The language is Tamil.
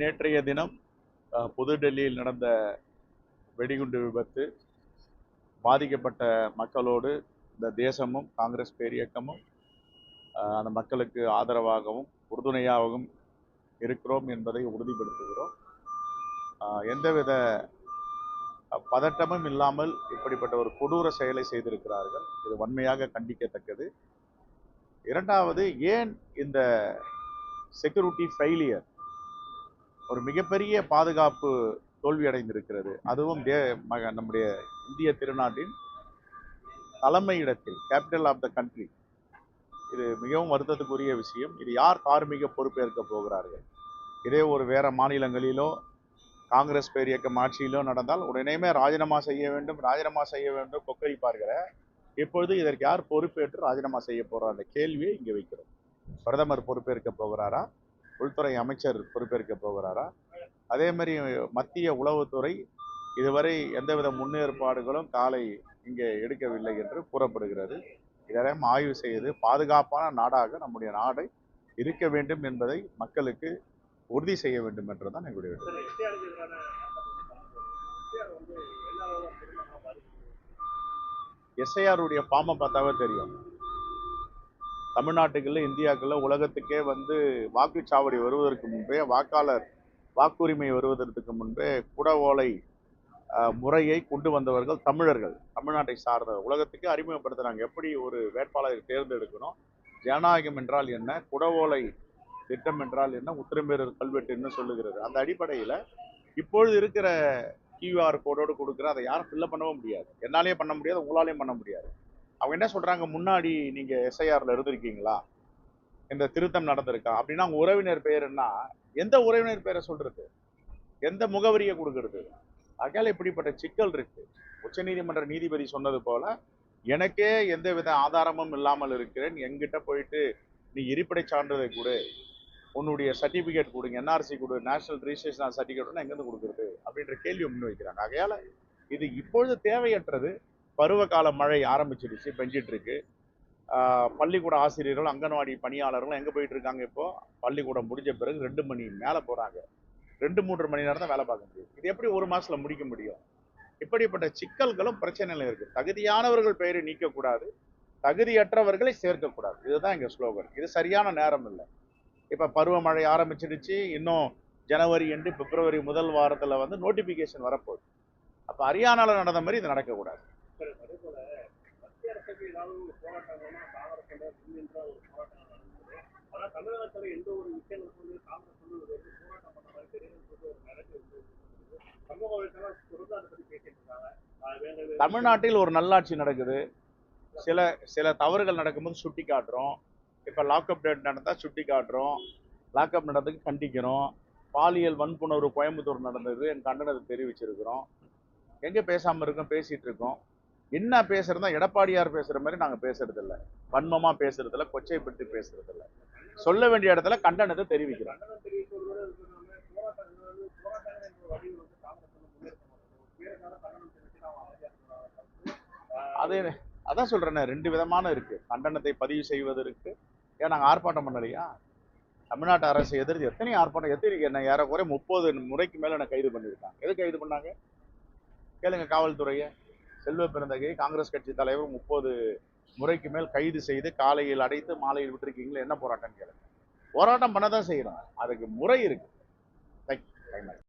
நேற்றைய தினம் புதுடெல்லியில் நடந்த வெடிகுண்டு விபத்து பாதிக்கப்பட்ட மக்களோடு இந்த தேசமும் காங்கிரஸ் பேரியக்கமும் அந்த மக்களுக்கு ஆதரவாகவும் உறுதுணையாகவும் இருக்கிறோம் என்பதை உறுதிப்படுத்துகிறோம். எந்தவித பதட்டமும் இல்லாமல் இப்படிப்பட்ட ஒரு கொடூர செயலை செய்திருக்கிறார்கள். இது வன்மையாக கண்டிக்கத்தக்கது. இரண்டாவது ஏன் இந்த செக்யூரிட்டி ஃபெயிலியர் ஒரு மிகப்பெரிய பாதுகாப்பு தோல்வி அடைந்திருக்கிறது அதுவும் தே மக- நம்முடைய இந்திய திருநாட்டின் தலைமையிடத்தில் கேபிட்டல் ஆஃப் த கண்ட்ரி இது மிகவும் வருத்தத்துக்குரிய விஷயம். இது யார் தார்மீக பொறுப்பேற்க போகிறார்கள்? இதே ஒரு வேற மாநிலங்களிலோ காங்கிரஸ் பேர் இயக்கம் ஆட்சியிலோ நடந்தால் உடனேயுமே ராஜினாமா செய்ய வேண்டும் ராஜினாமா செய்ய வேண்டும் கொக்கரிப்பார்கள. இப்பொழுது இதற்கு யார் பொறுப்பேற்று ராஜினாமா செய்ய போகிறார் அந்த கேள்வியை இங்கே வைக்கிறோம். பிரதமர் பொறுப்பேற்க போகிறாரா? உள்துறை அமைச்சர் பொறுப்பேற்க போகிறாரா? அதே மாதிரி மத்திய உளவுத்துறை இதுவரை எந்தவித முன்னேற்பாடுகளும் காலை இங்கே எடுக்கவில்லை என்று கூறப்படுகிறது. இதெல்லாம் ஆய்வு செய்து பாதுகாப்பான நாடாக நம்முடைய நாடை இருக்க வேண்டும் என்பதை மக்களுக்கு உறுதி செய்ய வேண்டும் என்றுதான் எங்களுடைய எஸ்ஐஆருடைய ஃபார்மை பார்த்தாவே தெரியும். தமிழ்நாட்டுக்குள்ள இந்தியாக்குள்ள உலகத்துக்கே வந்து வாக்குச்சாவடி வருவதற்கு முன்பே வாக்காளர் வாக்குரிமை வருவதற்கு முன்பே குட ஓலை முறையை கொண்டு வந்தவர்கள் தமிழர்கள். தமிழ்நாட்டை சார்ந்த உலகத்துக்கு அறிமுகப்படுத்துகிறாங்க எப்படி ஒரு வேட்பாளரை தேர்ந்தெடுக்கணும்? ஜனநாயகம் என்றால் என்ன? குடவோலை திட்டம் என்றால் என்ன? உத்திரமேரூர் கல்வெட்டுன்னு சொல்லுகிறது? அந்த அடிப்படையில் இப்பொழுது இருக்கிற கியூஆர் கோடோடு கொடுக்குற அதை யாரும் ஃபில்லப் பண்ணவும் முடியாது. என்னாலேயே பண்ண முடியாது உங்களாலேயும் பண்ண முடியாது. அவங்க என்ன சொல்றாங்க? முன்னாடி நீங்க எஸ்ஐஆரில் இருந்திருக்கீங்களா? இந்த திருத்தம் நடந்திருக்கா? அப்படின்னா அவங்க உறவினர் பெயருன்னா என்ன? எந்த உறவினர் பெயரை சொல்றது? எந்த முகவரியை கொடுக்கறது? ஆகையால இப்படிப்பட்ட சிக்கல் இருக்கு. உச்சநீதிமன்ற நீதிபதி சொன்னது போல எனக்கே எந்த வித ஆதாரமும் இல்லாமல் இருக்கிறேன். என்கிட்ட போயிட்டு நீ இருப்பிடை சான்றிதழ் கொடு. உன்னுடைய சர்டிஃபிகேட் கொடுங்க என்ஆர்சி கொடு. நேஷனல் ரிஜிஸ்ட்ரேஷன் சர்டிஃபிகேட் எங்கேருந்து கொடுக்குறது? அப்படின்ற கேள்வியை முன்வைக்கிறாங்க ஆகையால் இது இப்பொழுது தேவையற்றது. பருவகால மழை ஆரம்பிச்சிடுச்சு பெஞ்சிட்ருக்கு. பள்ளிக்கூட ஆசிரியர்கள் அங்கன்வாடி பணியாளர்களும் எங்கே போயிட்டு இருக்காங்க இப்போ? பள்ளிக்கூடம் முடிஞ்ச பிறகு ரெண்டு மணி மேலே போகிறாங்க ரெண்டு மூன்று மணி நேரம் தான் வேலை பார்க்க முடியும். இது எப்படி ஒரு மாதத்தில் முடிக்க முடியும்? இப்படிப்பட்ட சிக்கல்களும் பிரச்சனைகளும் இருக்குது தகுதியானவர்கள் பெயரை நீக்கக்கூடாது. தகுதியற்றவர்களை சேர்க்கக்கூடாது. இதுதான் எங்கள் ஸ்லோகன். இது சரியான நேரம் இல்லை. இப்போ பருவமழை ஆரம்பிச்சிடுச்சு இன்னும் ஜனவரி என்று பிப்ரவரி முதல் வாரத்தில் வந்து நோட்டிஃபிகேஷன் வரப்போகுது. அப்போ ஹரியானாவில் நடந்த மாதிரி இது நடக்கக்கூடாது. தமிழ்நாட்டில் ஒரு நல்லாட்சி நடக்குது. சில சில தவறுகள் நடக்கும்போது சுட்டி காட்டுறோம் இப்போ லாக்அப் டேட் நடந்தால் சுட்டி காட்டுறோம் லாக்அப் நடந்ததுக்கு கண்டிக்கிறோம். பாலியல் வன்புணர்வு கோயம்புத்தூர் நடந்தது. என் கண்டனத்தை தெரிவிச்சிருக்கிறோம். எங்கே பேசாமல் இருக்கோம் பேசிகிட்டு இருக்கோம். என்ன பேசுறதா எடப்பாடியார் பேசுற மாதிரி நாங்கள் பேசுறது இல்ல வன்மமாக பேசுறது இல்ல கொச்சைப்படுத்தி பேசுறது இல்ல சொல்ல வேண்டிய இடத்துல கண்டனத்தை தெரிவிக்கிறோம் அதே அது அதான் சொல்றேன் ரெண்டு விதமான இருக்கு. கண்டனத்தை பதிவு செய்வது இருக்கு. ஏன் நாங்கள் ஆர்ப்பாட்டம் பண்ணலையா? தமிழ்நாட்டு அரசு எதிர்த்து எத்தனை ஆர்ப்பாட்டம் எத்தனை என்ன ஏறக்குறைய முப்பது முறைக்கு மேலே என்னை கைது பண்ணியிருக்காங்க. எது கைது பண்ணாங்க? கேளுங்க காவல்துறையை. செல்வ பிறந்தகை காங்கிரஸ் கட்சி தலைவர் முப்பது முறைக்கு மேல் கைது செய்து காலையில் அடைத்து மாலையில் விட்டுருக்கீங்களா என்ன போராட்டம் கேளுங்க. போராட்டம் பண்ண தான் செய்யணும் அதுக்கு முறை இருக்கு. தேங்க்யூ